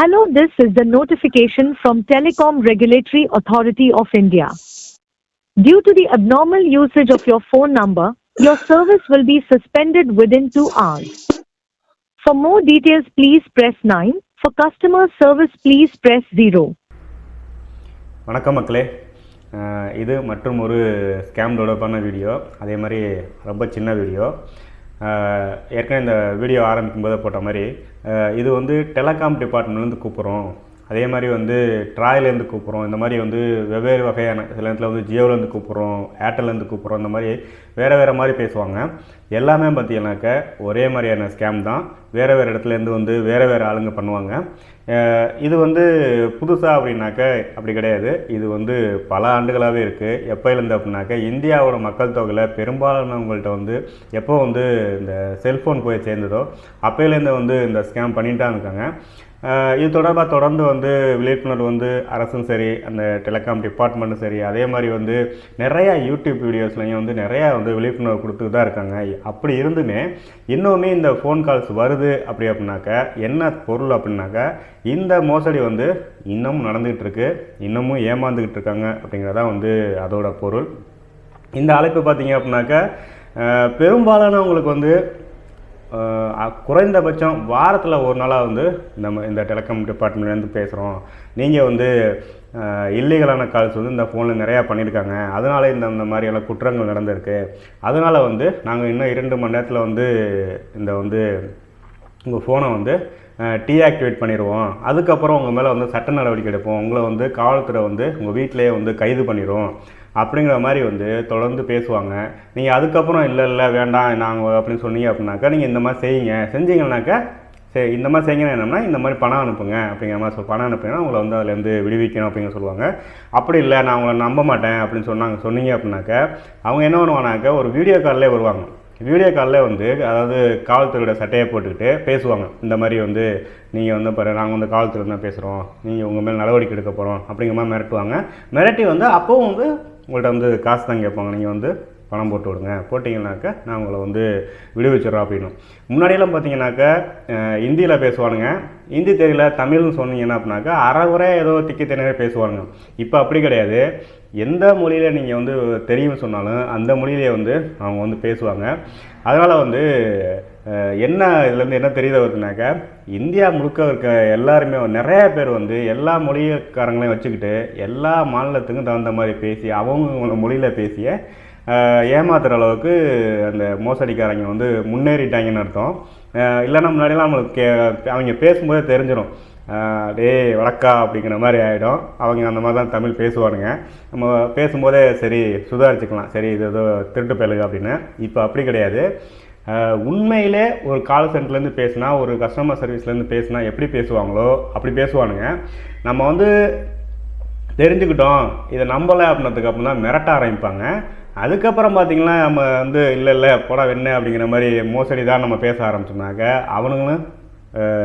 Hello, this is the notification from Telecom Regulatory Authority of India. Due to the abnormal usage of your phone number, your service will be suspended within two hours. For more details, please press 9. For customer service, please press 0. வணக்கம் மக்களே இது மற்றும் ஒரு scam டெவலப்பான video அதே மாதிரி ரொம்ப சின்ன video ஏற்கனவே இந்த வீடியோ ஆரம்பிக்கும் போது போட்ட மாதிரி இது வந்து டெலகாம் டிபார்ட்மெண்ட்லேருந்து கூப்பிட்றோம். அதே மாதிரி வந்து ட்ராயிலேருந்து கூப்பிட்றோம். இந்த மாதிரி வந்து வெவ்வேறு வகையான சில நேரத்தில் வந்து ஜியோலேருந்து கூப்பிட்றோம் ஏர்டெல்லேருந்து கூப்பிட்றோம் இந்த மாதிரி வேறு வேறு மாதிரி பேசுவாங்க. எல்லாமே பார்த்தீங்கன்னாக்க ஒரே மாதிரியான ஸ்கேம் தான். வேறு வேறு இடத்துலேருந்து வந்து வேறு வேறு ஆளுங்க பண்ணுவாங்க. இது வந்து புதுசாக அப்படின்னாக்க அப்படி கிடையாது. இது வந்து பல ஆண்டுகளாகவே இருக்குது எப்போலேருந்து அப்படின்னாக்க இந்தியாவோட மக்கள் தொகையில் பெரும்பாலானவங்கள்ட்ட வந்து எப்போ வந்து இந்த செல்ஃபோன் போய் சேர்ந்ததோ அப்போலேருந்து வந்து இந்த ஸ்கேம் பண்ணிட்டு தான் இருக்காங்க. இது தொடர்பாக தொடர்ந்து வந்து விழிப்புணர்வு வந்து அரசும் சரி அந்த டெலிகாம் டிபார்ட்மெண்ட்டும் சரி அதே மாதிரி வந்து நிறையா யூடியூப் வீடியோஸ்லையும் வந்து நிறையா வந்து விழிப்புணர்வு கொடுத்துட்டு தான் இருக்காங்க. அப்படி இருந்துமே இன்னுமே இந்த ஃபோன் கால்ஸ் வருது அப்படி அப்படின்னாக்க என்ன பொருள் அப்படின்னாக்க இந்த மோசடி வந்து இன்னமும் நடந்துகிட்டு இருக்கு இன்னமும் ஏமாந்துக்கிட்டு இருக்காங்க அப்படிங்கிறதான் வந்து அதோட பொருள். இந்த அழைப்பு பார்த்தீங்க அப்படின்னாக்க பெரும்பாலானவங்களுக்கு வந்து குறைந்தபட்சம் வாரத்தில் ஒரு நாளாக வந்து நம்ம இந்த டெலிகாம் டிபார்ட்மெண்ட்லேருந்து பேசுகிறோம் நீங்கள் வந்து இல்லீகலான கால்ஸ் வந்து இந்த ஃபோனில் நிறையா பண்ணியிருக்காங்க. அதனால இந்த இந்த மாதிரியான குற்றங்கள் நடந்திருக்கு. அதனால் வந்து நாங்கள் இன்னும் இரண்டு மணி நேரத்தில் வந்து இந்த வந்து உங்கள் ஃபோனை வந்து டீஆக்டிவேட் பண்ணிடுவோம் அதுக்கப்புறம் உங்கள் மேலே வந்து சட்ட நடவடிக்கை எடுப்போம். உங்களை வந்து காவல்துறை வந்து உங்கள் வீட்டிலேயே வந்து கைது பண்ணிடுவோம் அப்படிங்கிற மாதிரி வந்து தொடர்ந்து பேசுவாங்க. நீங்கள் அதுக்கப்புறம் இல்லை இல்லை வேண்டாம் நாங்கள் அப்படின்னு சொன்னீங்க அப்படின்னாக்கா நீங்கள் இந்த மாதிரி செய்யுங்க. செஞ்சீங்கன்னாக்கா சரி இந்த மாதிரி செய்யுங்கன்னா இந்த மாதிரி பணம் அனுப்புங்க அப்படிங்கிற மாதிரி சொல் பணம் அனுப்புங்கன்னா உங்களை வந்து அதுலேருந்து விடுவிக்கணும் அப்படிங்கிற சொல்லுவாங்க. அப்படி இல்லை நான் உங்களை நம்ப மாட்டேன் அப்படின்னு சொன்னாங்க சொன்னீங்க அப்படின்னாக்க அவங்க என்ன பண்ணுவாங்கனாக்க ஒரு வீடியோ காலிலே வருவாங்க. வீடியோ காலில் வந்து அதாவது காவல்துறையோட சட்டையை போட்டுக்கிட்டு பேசுவாங்க. இந்த மாதிரி வந்து நீங்கள் வந்து பாரு நாங்கள் வந்து காவல்துறை தான் பேசுகிறோம் நீங்கள் உங்கள் மேலே நடவடிக்கை எடுக்க போகிறோம் அப்படிங்கிற மாதிரி மிரட்டுவாங்க. மிரட்டி வந்து அப்போவும் வந்து உங்கள்கிட்ட வந்து காசு தான் கேட்பாங்க. நீங்கள் வந்து பணம் போட்டு விடுங்க. போட்டிங்கனாக்கா நான் உங்களை வந்து விடுவிச்சிடுறோம் அப்படின்னு. முன்னாடியெல்லாம் பார்த்தீங்கன்னாக்கா ஹிந்தியில் பேசுவானுங்க. ஹிந்தி தெரியல தமிழ்னு சொன்னீங்கன்னா அப்படின்னாக்கா அறகுறை ஏதோ திக்கி திணறி பேசுவானுங்க. இப்போ அப்படி கிடையாது. எந்த மொழியில் நீங்கள் வந்து தெரியும்னு சொன்னாலும் அந்த மொழியிலே வந்து அவங்க வந்து பேசுவாங்க. அதனால் வந்து என்ன இதுலேருந்து என்ன தெரியுது அப்படின்னாக்கா இந்தியா முழுக்க இருக்க எல்லாருமே நிறைய பேர் வந்து எல்லா மொழிக்காரங்களையும் வச்சுக்கிட்டு எல்லா மாநிலத்துக்கும் தகுந்த மாதிரி பேசி அவங்க மொழியில் பேசிய ஏமாத்துற அளவுக்கு அந்த மோசடிக்காரங்க வந்து முன்னேறிட்டாங்கன்னு அர்த்தம். இல்லைன்னா முன்னாடிலாம் நம்மளுக்கு கே அவங்க பேசும்போதே தெரிஞ்சிடும் டே டேய் வழக்கா அப்படிங்கிற மாதிரி ஆகிடும் அவங்க அந்த மாதிரி தான் தமிழ் பேசுவானுங்க. நம்ம பேசும்போதே சரி சுதாரிச்சுக்கலாம். சரி இது ஏதோ திருட்டு பயலுக அப்படின்னு. இப்போ அப்படி கிடையாது. உண்மையிலே ஒரு கால் சென்டர்லேருந்து பேசினா ஒரு கஸ்டமர் சர்வீஸ்லேருந்து பேசினா எப்படி பேசுவாங்களோ அப்படி பேசுவானுங்க. நம்ம வந்து தெரிஞ்சுக்கிட்டோம் இதை நம்பலை அப்படின்றதுக்கு அப்புறம் தான் மிரட்ட ஆரம்பிப்பாங்க. அதுக்கப்புறம் பார்த்தீங்கன்னா நம்ம வந்து இல்லை இல்லை போடா என்ன அப்படிங்கிற மாதிரி மோசடி தான் நம்ம பேச ஆரம்பிச்சோம்னாக்க அவனுங்களும்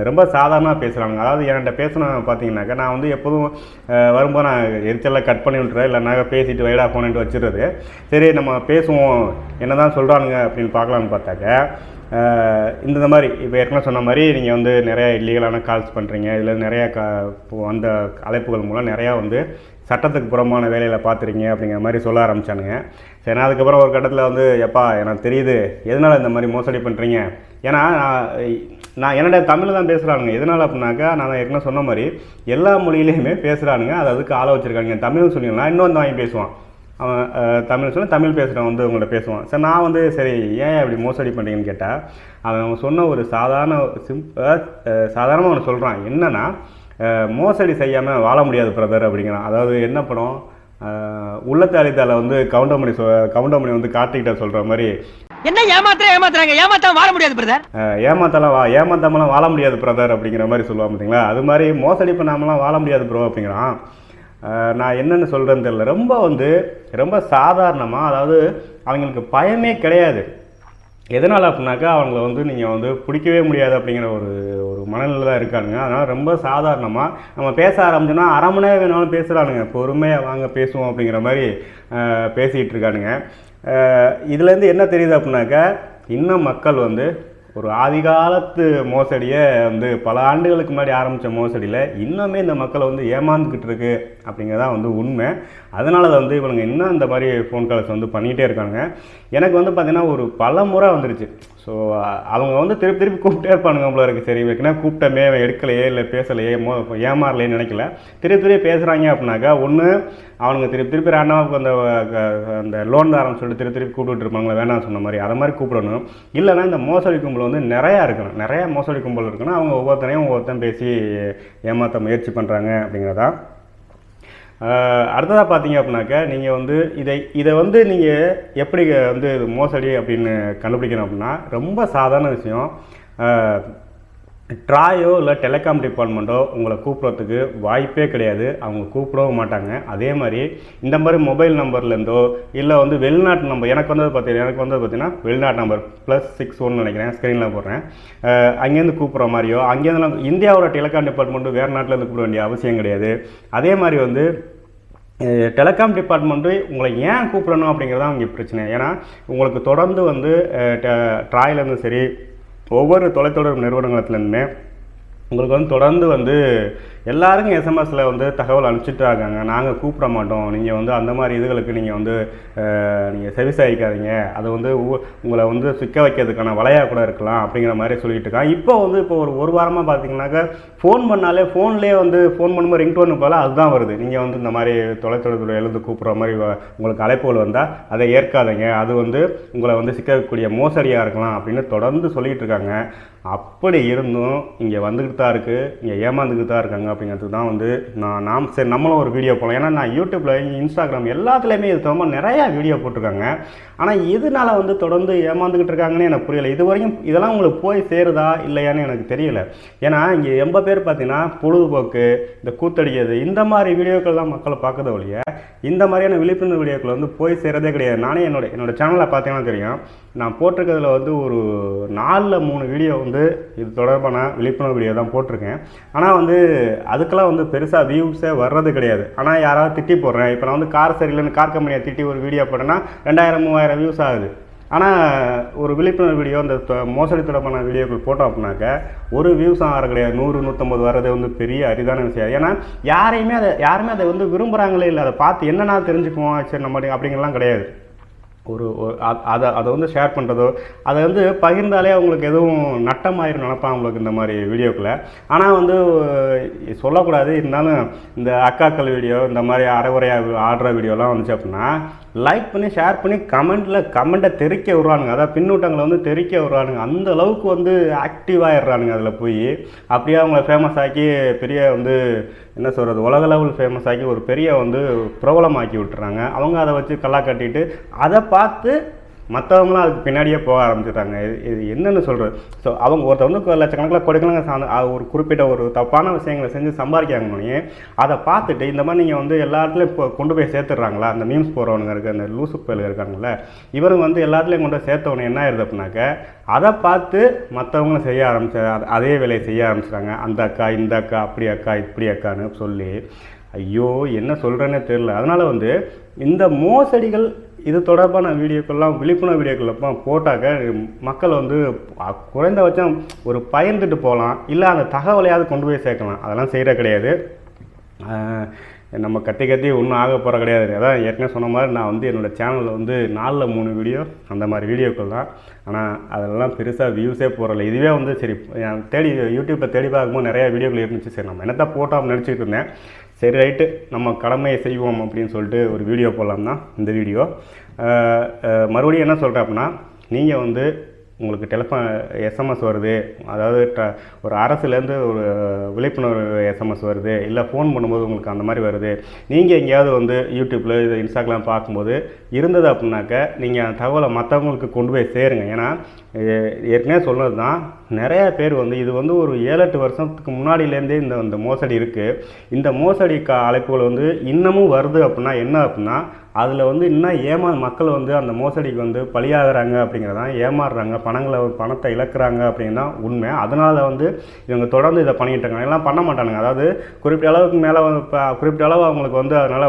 ரொம்ப சாதாரணமாக பேசுகிறாங்க அதாவது என்கிட்ட பேசணும் பார்த்தீங்கன்னாக்கா நான் வந்து எப்போதும் வரும்போது நான் எரிச்சலில் கட் பண்ணி விட்டுறேன் இல்லைனாக்கா பேசிட்டு வைடா போனேன்ட்டு வச்சிடுறது. சரி நம்ம பேசுவோம். என்ன தான் சொல்கிறானுங்க அப்படின்னு பார்க்கலான்னு பார்த்தாக்க இந்த மாதிரி இப்போ ஏற்கனவே சொன்ன மாதிரி நீங்கள் வந்து நிறையா இல்லீகலான கால்ஸ் பண்ணுறீங்க இதில் நிறையா க அந்த அழைப்புகள் மூலம் நிறையா வந்து சட்டத்துக்கு புறமான வேலையில் பார்த்துருங்க அப்படிங்கிற மாதிரி சொல்ல ஆரம்பிச்சானுங்க. சரி நான் அதுக்கப்புறம் ஒரு கட்டத்தில் வந்து எப்பா எனக்கு தெரியுது. எதனால் இந்த மாதிரி மோசடி பண்ணுறீங்க ஏன்னா நான் நான் என்னோட தமிழ் தான் பேசுகிறானுங்க எதனால் அப்படின்னாக்கா நான் ஏற்கனவே சொன்ன மாதிரி எல்லா மொழியிலையுமே பேசுகிறானுங்க அது அதுக்கு ஆள வச்சுருக்காங்க தமிழ்னு சொன்னீங்கன்னா இன்னொன்று வாங்கி பேசுவான். அவன் தமிழ் சொன்னால் தமிழ் பேசுகிறவன் வந்து உங்கள்ட்ட பேசுவான். சரி நான் வந்து சரி ஏன் இப்படி மோசடி பண்ணுறீங்கன்னு கேட்டால் அவன் சொன்ன ஒரு சாதாரண சிம்பிள் சாதாரணமாக அவன் சொல்கிறான் என்னென்னா மோசடி செய்யாமல் வாழ முடியாது பிரதர் அப்படிங்கிறான். அதாவது என்ன படம்? அஹ், உள்ளத்தை அழித்தால வந்து கவுண்டமணி சொ கவுண்டமணி வந்து கார்த்திகிட்ட சொல்கிற மாதிரி. என்ன ஏமாத்துற ஏமாத்துறாங்க? ஏமாத்தாம வாழ முடியாது பிரதர் ஏமாத்தலாம் வா ஏமாத்தாமலாம் வாழ முடியாது பிரதர் அப்படிங்கிற மாதிரி சொல்லுவான் பார்த்தீங்களா அது மாதிரி மோசடி பண்ணாமலாம் வாழ முடியாது ப்ரோ அப்படிங்கிறான். நான் என்னென்னு சொல்கிறேன்னு தெரியல. ரொம்ப வந்து ரொம்ப சாதாரணமாக அதாவது அவங்களுக்கு பயமே கிடையாது. எதனால் அப்படின்னாக்கா அவங்கள வந்து நீங்கள் வந்து பிடிக்கவே முடியாது அப்படிங்கிற ஒரு ஒரு மனநிலை தான் இருக்கானுங்க. அதனால் ரொம்ப சாதாரணமாக நம்ம பேச ஆரம்பிச்சோன்னா அரை மணி நேரம் வேணாலும் பேசுகிறானுங்க பொறுமையாக வாங்க பேசுவோம் அப்படிங்கிற மாதிரி பேசிகிட்டு இருக்கானுங்க. இதுலேருந்து என்ன தெரியுது அப்படின்னாக்கா இன்னும் மக்கள் வந்து ஒரு ஆதிகாலத்து மோசடியை வந்து பல ஆண்டுகளுக்கு முன்னாடி ஆரம்பித்த மோசடியில் இன்னுமே இந்த மக்களை வந்து ஏமாந்துக்கிட்டு இருக்குது அப்படிங்கிறதான் வந்து உண்மை. அதனால தான் வந்து இவனுங்க இன்னும் இந்த மாதிரி ஃபோன் கால்ஸ் வந்து பண்ணிகிட்டே இருக்காங்க எனக்கு வந்து பார்த்தீங்கன்னா ஒரு பல முறை வந்துருச்சு. ஸோ அவங்க வந்து திருப்பி திருப்பி கூப்பிட்டே இருப்பானுங்க போல இருக்குது சரி வைக்கினா கூப்பிட்டமே அவன் எடுக்கலையே இல்லை பேசலையே மோ ஏமாறலையேன்னு நினைக்கல. திருப்பி திருப்பி பேசுகிறாங்க அப்படின்னாக்கா ஒன்று அவனுங்க திருப்பி திருப்பி ரேண்டமாக அந்த அந்த லோன் தாரம் சொல்லிட்டு திருப்பி திருப்பி கூப்பிட்டு இருப்பாங்களே வேணாம் சொன்ன மாதிரி. அதை மாதிரி கூப்பிடணும். இல்லைன்னா இந்த மோசடி கும்பல் வந்து நிறையா இருக்கணும். நிறையா மோசடி கும்பல் இருக்கணும். அவங்க ஒவ்வொருத்தனையும் ஒவ்வொருத்தன் பேசி ஏமாற்ற முயற்சி பண்ணுறாங்க அப்படிங்கிறதான். அடுத்ததாக பார்த்தீங்க அப்படின்னாக்கா நீங்கள் வந்து இதை இதை வந்து நீங்கள் எப்படி வந்து மோசடி அப்படின்னு கண்டுபிடிக்கணும் அப்படின்னா ரொம்ப சாதாரண விஷயம். ட்ராயோ இல்லை டெலிகாம் டிபார்ட்மெண்ட்டோ உங்களை கூப்பிட்றதுக்கு வாய்ப்பே கிடையாது. அவங்க கூப்பிடவும் மாட்டாங்க. அதே மாதிரி இந்த மாதிரி மொபைல் நம்பர்லேருந்தோ இல்லை வந்து வெளிநாட்டு நம்பர் எனக்கு வந்து பார்த்தீங்கன்னா எனக்கு வந்து பார்த்தீங்கன்னா வெளிநாட்டு நம்பர் ப்ளஸ் சிக்ஸ் ஒன் நினைக்கிறேன் ஸ்க்ரீனில் போடுறேன். அங்கேருந்து கூப்பிட்ற மாதிரியோ அங்கேருந்து இந்தியாவோட டெலிகாம் டிபார்ட்மெண்ட்டு வேறு நாட்டிலேருந்து கூப்பிட வேண்டிய அவசியம் கிடையாது. அதே மாதிரி வந்து டெலிகாம் டிபார்ட்மெண்ட்டு உங்களை ஏன் கூப்பிடணும் அப்படிங்கிறது தான் அவங்க பிரச்சனை. ஏன்னா உங்களுக்கு தொடர்ந்து வந்து ட்ராயிலேருந்து சரி ஒவ்வொரு தொலைத்தொடர்பு நிறுவனங்கள்லேருந்துமே உங்களுக்கு வந்து தொடர்ந்து வந்து எல்லாருக்கும் எஸ்எம்எஸில் வந்து தகவல் அனுப்பிச்சிட்டு இருக்காங்க நாங்கள் கூப்பிட மாட்டோம். நீங்கள் வந்து அந்த மாதிரி இதுகளுக்கு நீங்கள் வந்து நீங்கள் செவிசாய்க்காதீங்க அது வந்து உ- உங்களை வந்து சிக்க வைக்கிறதுக்கான வலையாக கூட இருக்கலாம் அப்படிங்கிற மாதிரி சொல்லிட்டு இருக்காங்க. இப்போ வந்து இப்போ ஒரு ஒரு வாரமாக பார்த்தீங்கன்னாக்கா ஃபோன் பண்ணாலே ஃபோன்லேயே வந்து ஃபோன் பண்ணும்போது ரிங்டோன் போல அதுதான் வருது. நீங்கள் வந்து இந்த மாதிரி தொலைத்தொடர்புல எழுந்து கூப்பிட்ற மாதிரி உங்களுக்கு அழைப்புகள் வந்தால் அதை ஏற்காதீங்க. அது வந்து உங்களை வந்து சிக்கக்கூடிய மோசடியாக இருக்கலாம் அப்படின்னு தொடர்ந்து சொல்லிகிட்டு இருக்காங்க. அப்படி இருந்தும் இங்கே வந்துக்கிட்டு தான் இருக்குது இங்கே ஏமாந்துக்கிட்டு தான் இருக்காங்க. அப்படிங்கிறதுக்கு தான் வந்து நான் நாம் சரி நம்மளும் ஒரு வீடியோ போகலாம் ஏன்னா நான் யூடியூப்பில் இன்ஸ்டாகிராம் எல்லாத்துலேயுமே இது தகுந்த நிறையா வீடியோ போட்டிருக்காங்க. ஆனால் எதனால வந்து தொடர்ந்து ஏமாந்துக்கிட்டு இருக்காங்கன்னு எனக்கு புரியல. இது வரைக்கும் இதெல்லாம் உங்களுக்கு போய் சேருதா இல்லையான்னு எனக்கு தெரியல. ஏன்னா இங்கே எண்பது பேர் பார்த்தீங்கன்னா பொழுதுபோக்கு இந்த கூத்தடிக்கிறது இந்த மாதிரி வீடியோக்கள் தான் மக்களை பார்க்கறத ஒழிய இந்த மாதிரியான விழிப்புணர்வு வீடியோக்கள் வந்து போய் சேரதே கிடையாது. நானே என்னோட என்னோட சேனலில் பார்த்தீங்கன்னா தெரியும். நான் போட்டிருக்கிறதுல வந்து ஒரு நாலில் மூணு வீடியோ வந்து இது தொடர்பான விழிப்புணர்வு வீடியோ தான் போட்டிருக்கேன். ஆனால் வந்து அதுக்கெல்லாம் வந்து பெருசாக வியூஸே வர்றது கிடையாது. ஆனால் யாராவது திட்டி போடுறேன். இப்போ நான் வந்து கார் சரியில்லைன்னு கார் கம்பெனியை திட்டி ஒரு வீடியோ போட்டேன்னா ரெண்டாயிரம் மூவாயிரம் வியூஸ் ஆகுது. ஆனால் ஒரு விழிப்புணர்வு வீடியோ இந்த மோசடி தொடர்பான வீடியோக்கள் போட்டோம் அப்படின்னாக்க ஒரு வியூஸ் ஆகிற கிடையாது. நூறு நூற்றம்பது வர்றது வந்து பெரிய அரிதான விஷயம். ஏன்னா யாரையுமே அதை யாருமே அதை வந்து விரும்புகிறாங்களே இல்லை. அதை பார்த்து என்னென்னா தெரிஞ்சுக்குவோம். சரி நம்ம அப்படிங்கலாம் கிடையாது. ஒரு ஒரு- அதை அதை வந்து ஷேர் பண்ணுறதோ அதை வந்து பகிர்ந்தாலே அவங்களுக்கு எதுவும் நட்டமாயிரும் நினைப்பாங்க அவங்களுக்கு இந்த மாதிரி வீடியோக்குள்ளே. ஆனால் வந்து சொல்லக்கூடாது. இருந்தாலும் இந்த அக்காக்கள் வீடியோ இந்த மாதிரி அரைகுறையாக ஆடுற வீடியோலாம் வந்துச்சு அப்படின்னா லைக் பண்ணி ஷேர் பண்ணி கமெண்ட்டில் கமெண்ட்டை தெறிக்க விடுறானுங்க. அதாவது பின்னூட்டங்களை வந்து தெறிக்க விடுறானுங்க. அந்த அளவுக்கு வந்து ஆக்டிவாகிடுறானுங்க அதில் போய். அப்படியே அவங்கள ஃபேமஸ் ஆக்கி பெரிய வந்து என்ன சொல்கிறது உலக லெவல் ஃபேமஸ் ஆக்கி ஒரு பெரிய வந்து பிரபலமாக்கி விட்டுறாங்க. அவங்க அதை வச்சு கல்லா கட்டிட்டு அதை பார்த்து மற்றவங்களாம் அதுக்கு பின்னாடியே போக ஆரம்பிச்சிட்டாங்க. இது என்னென்னு சொல்கிறது ஸோ அவங்க ஒருத்தர் வந்து லட்சக்கணக்கில் கொடுக்கலங்க ஒரு குறிப்பிட்ட ஒரு தப்பான விஷயங்களை செஞ்சு சம்பாதிக்காங்கன்னே அதை பார்த்துட்டு இந்த மாதிரி நீங்கள் வந்து எல்லா இடத்துலையும் இப்போ கொண்டு போய் சேர்த்துடுறாங்களா? அந்த மீம்ஸ் போகிறவனுங்க இருக்க அந்த லூசு பயலுங்க இருக்காங்கல்ல இவருங்க வந்து எல்லா இடத்துலையும் கொண்டு போய் சேர்த்தவனு என்ன ஆயிருது அப்படின்னாக்க அதை பார்த்து மற்றவங்களும் செய்ய ஆரம்பிச்சு அதே வேலையை செய்ய ஆரம்பிச்சிட்டாங்க. அந்த அக்கா இந்த அக்கா அப்படி அக்கா இப்படி அக்கான்னு சொல்லி ஐயோ என்ன சொல்கிறேன்னே தெரில அதனால் வந்து இந்த மோசடிகள் இது தொடர்பான வீடியோக்கள்லாம் விழிப்புணர்வு வீடியோக்கள்லாம் போட்டாக்க மக்கள் வந்து குறைந்தபட்சம் ஒரு பயந்துட்டு போகலாம் இல்லை அந்த தகவலையாவது கொண்டு போய் சேர்க்கலாம் அதெல்லாம் செய்கிற கிடையாது நம்ம கத்தி கத்தி ஒன்றும் ஆக போகிற கிடையாது அதான் ஏற்கனவே சொன்ன மாதிரி நான் வந்து என்னோடய சேனலில் வந்து நாலில் மூணு வீடியோ அந்த மாதிரி வீடியோக்கள் தான் ஆனால் அதெல்லாம் பெருசாக வியூஸே போகிறல இதுவே வந்து சரி தேடி யூடியூப்பில் தேடி பார்க்கும்போது நிறையா வீடியோக்கள் இருந்துச்சு சரி நம்ம என்னத்தான் போட்டோம்னு நினச்சிட்டு இருந்தேன் சரி ரைட்டு. நம்ம கடமையை செய்வோம் அப்படின்னு சொல்லிட்டு ஒரு வீடியோ போடலாம் தான் இந்த வீடியோ. மறுபடியும் என்ன சொல்கிறேன் அப்படின்னா நீங்கள் வந்து உங்களுக்கு டெலிஃபோன் எஸ்எம்எஸ் வருது. அதாவது ட- ஒரு அரசுலேருந்து ஒரு விழிப்புணர்வு எஸ்எம்எஸ் வருது. இல்லை ஃபோன் பண்ணும்போது உங்களுக்கு அந்த மாதிரி வருது. நீங்கள் எங்கேயாவது வந்து யூடியூப்பில் இது இன்ஸ்டாகிராம் பார்க்கும்போது இருந்தது அப்படின்னாக்க நீங்கள் அந்த தகவலை மற்றவங்களுக்கு கொண்டு போய் சேருங்க. ஏன்னா ஏற்கனவே சொன்னது தான் நிறையா பேர் வந்து இது வந்து ஒரு ஏழு எட்டு வருஷத்துக்கு முன்னாடியிலேருந்தே இந்த இந்த மோசடி இருக்குது இந்த மோசடி கா அழைப்புகள் வந்து இன்னமும் வருது அப்படின்னா என்ன அப்படின்னா அதில் வந்து இன்னும் ஏமா மக்கள் வந்து அந்த மோசடிக்கு வந்து பலியாகிறாங்க அப்படிங்கிறதான் ஏமாறுறாங்க பணங்களை பணத்தை இழக்கிறாங்க அப்படின்னா உண்மை. அதனால் வந்து இவங்க தொடர்ந்து இதை பண்ணிகிட்டு இருக்காங்க. எல்லாம் பண்ண மாட்டானுங்க. அதாவது குறிப்பிட்ட அளவுக்கு மேலே குறிப்பிட்ட அளவு அவங்களுக்கு வந்து அதனால்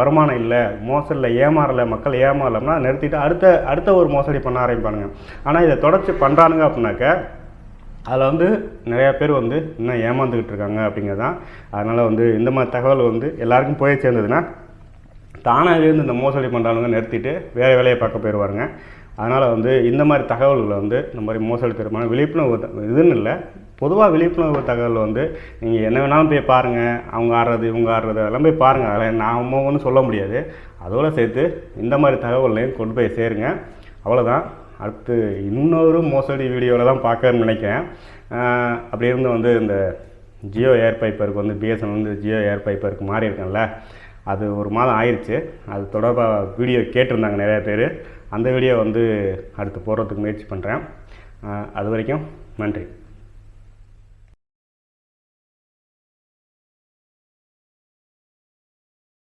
வருமானம் இல்லை மோசடியில் ஏமாறலை மக்கள் ஏமாறலைன்னா நிறுத்திட்டு அடுத்த அடுத்த ஒரு மோசடி பண்ண ஆரம்பிப்பானுங்க. ஆனால் இதை தொடர்ச்சி பண்ணுறானுங்க அப்படின்னாக்க அதில் வந்து நிறையா பேர் வந்து இன்னும் ஏமாந்துக்கிட்டு இருக்காங்க அப்படிங்கிறதான். அதனால் வந்து இந்த மாதிரி தகவல் வந்து எல்லாருக்கும் போய் சேர்ந்ததுன்னா தானாகவே இருந்து இந்த மோசடி பண்ணுறவங்க நிறுத்திட்டு வேறு வேலையை பார்க்க போயிடுவாருங்க அதனால் வந்து இந்த மாதிரி தகவல்களை வந்து இந்த மாதிரி மோசடி தருமான விழிப்புணர்வு இதுன்னு இல்லை. பொதுவாக விழிப்புணர்வு தகவல் வந்து நீங்கள் என்ன வேணாலும் போய் பாருங்கள் அவங்க ஆடுறது இவங்க ஆடுறது அதெல்லாம் போய் பாருங்கள் அதெல்லாம் நான் ஒன்றும் சொல்ல முடியாது. அதோடு சேர்த்து இந்த மாதிரி தகவல்களையும் கொண்டு போய் சேருங்க. அவ்வளோதான் அடுத்து இன்னொரு மோசடி வீடியோவில் தான் பார்க்கணும்னு நினைக்கிறேன். அப்படி இருந்து வந்து இந்த ஜியோ ஏர் பைப்பருக்கு வந்து பிஎஸ்என் வந்து ஜியோ ஏர் பைப்பருக்கு மாறி இருக்கேன்ல அது ஒரு மாதம் ஆயிடுச்சு அது தொடர்பாக வீடியோ கேட்டிருந்தாங்க நிறைய பேர். அந்த வீடியோ வந்து அடுத்து போடுறதுக்கு முயற்சி பண்ணுறேன் அது வரைக்கும் நன்றி.